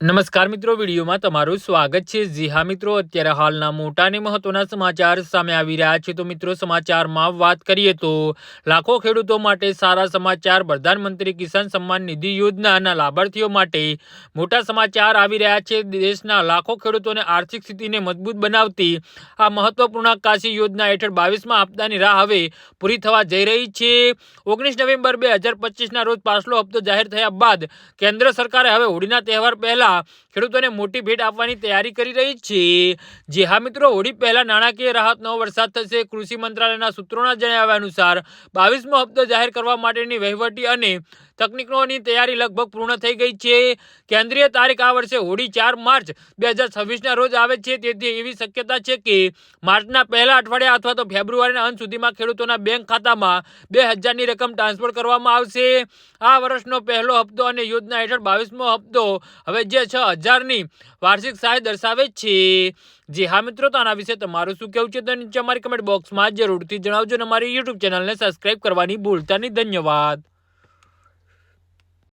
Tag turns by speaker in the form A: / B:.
A: નમસ્કાર મિત્રો, વિડીયોમાં તમારું સ્વાગત છે. જી હા મિત્રો, અત્યારે હાલના મોટા અને મહત્વના સમાચાર સામે આવી રહ્યા છે. તો મિત્રો, સમાચારમાં વાત કરીએ તો લાખો ખેડૂતો માટે સારા સમાચાર, પ્રધાનમંત્રી કિસાન સન્માન નિધિ યોજનાના લાભાર્થીઓ માટે મોટા સમાચાર આવી રહ્યા છે. દેશના લાખો ખેડૂતોને આર્થિક સ્થિતિને મજબૂત બનાવતી આ મહત્વપૂર્ણ કાશી યોજના હેઠળ બાવીસમાં આપદાની રાહ હવે પૂરી થવા જઈ રહી છે. ઓગણીસ નવેમ્બર બે હજાર પચીસના રોજ પાછલો હપ્તો જાહેર થયા બાદ કેન્દ્ર સરકારે હવે હોળીના તહેવાર પહેલા ખેડૂતોને મોટી ભેટ આપવાની તૈયારી કરી રહી છે. જે હા મિત્રો, હોળી પહેલા નાણાકીય રાહતનો વરસાદ થશે, કૃષિ મંત્રાલયના સૂત્રોના જણાવ્યા અનુસાર બાવીસમો હપ્તો જાહેર કરવા માટેની વહીવટી અને તકનીકોની તૈયારી લગભગ પૂર્ણ થઈ ગઈ છે. કેન્દ્રીય તારીખ આ વર્ષે હોળી ચાર માર્ચ બે હજાર છવ્વીસના રોજ આવે છે. તેથી એવી શક્યતા છે કે માર્ચના પહેલા અઠવાડિયા અથવા તો ફેબ્રુઆરીના અંત સુધીમાં ખેડૂતોના બેંક ખાતામાં બે હજારની રકમ ટ્રાન્સફર કરવામાં આવશે. આ વર્ષનો પહેલો હપ્તો અને યોજના હેઠળ બાવીસમો હપ્તો હવે જે છ હજારની વાર્ષિક સહાય દર્શાવે છે. જી હા મિત્રો, તો આના વિશે તમારું શું કહેવું છે તો નીચે અમારી કમેન્ટ બોક્સમાં જરૂરથી જણાવજો અને અમારી યુટ્યુબ ચેનલને સબસ્ક્રાઈબ કરવાની ભૂલતા નહીં ધન્યવાદ.